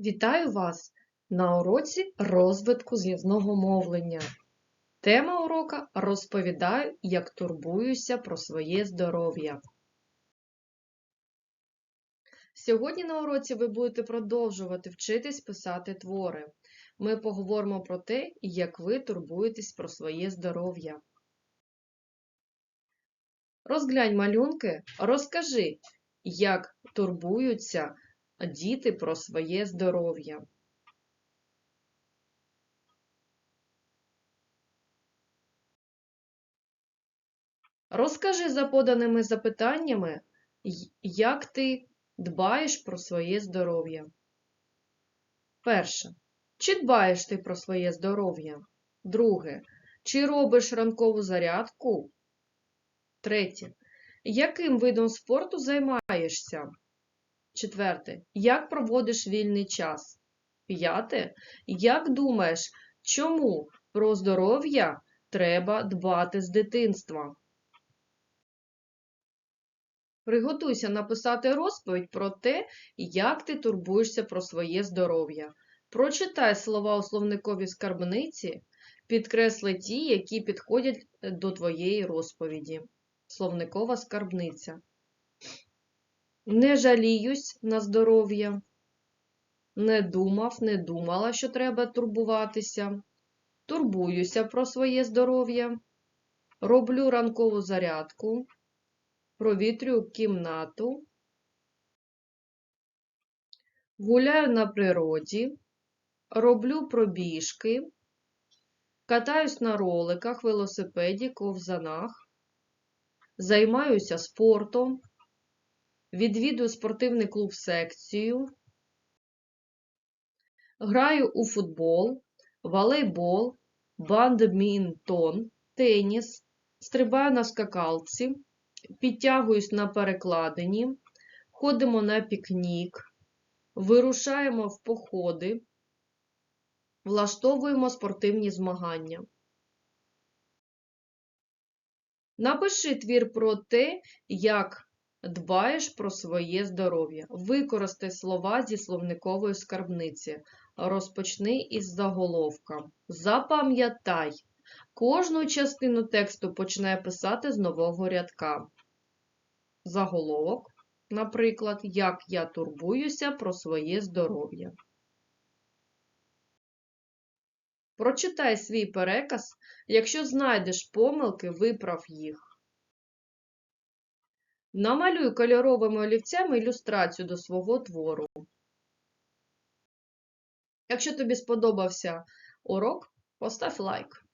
Вітаю вас на уроці розвитку з'язного мовлення. Тема урока розповідаю, як турбуюся про своє здоров'я. Сьогодні на уроці ви будете продовжувати вчитись писати твори. Ми поговоримо про те, як ви турбуєтесь про своє здоров'я. Розглянь малюнки, розкажи, як турбуються діти про своє здоров'я. Розкажи за поданими запитаннями, як ти дбаєш про своє здоров'я. Перше. Чи дбаєш ти про своє здоров'я? Друге. Чи робиш ранкову зарядку? Третє. Яким видом спорту займаєшся? Четверте. Як проводиш вільний час? П'яте. Як думаєш, чому про здоров'я треба дбати з дитинства? Приготуйся написати розповідь про те, як ти турбуєшся про своє здоров'я. Прочитай слова у словниковій скарбниці, підкресли ті, які підходять до твоєї розповіді. Словникова скарбниця. Не жаліюсь на здоров'я. Не думав, не думала, що треба турбуватися. Турбуюся про своє здоров'я. Роблю ранкову зарядку. Провітрюю кімнату. Гуляю на природі. Роблю пробіжки. Катаюсь на роликах, велосипеді, ковзанах. Займаюся спортом. Відвідую спортивний клуб секцію. Граю у футбол, волейбол, бадмінтон, теніс, стрибаю на скакалці, підтягуюсь на перекладині, ходимо на пікнік, вирушаємо в походи, влаштовуємо спортивні змагання. Напиши твір про те, як дбаєш про своє здоров'я. Використай слова зі словникової скарбниці. Розпочни із заголовка. Запам'ятай, кожну частину тексту починай писати з нового рядка. Заголовок, наприклад, як я турбуюся про своє здоров'я. Прочитай свій переказ. Якщо знайдеш помилки, виправ їх. Намалюй кольоровими олівцями ілюстрацію до свого твору. Якщо тобі сподобався урок, постав лайк.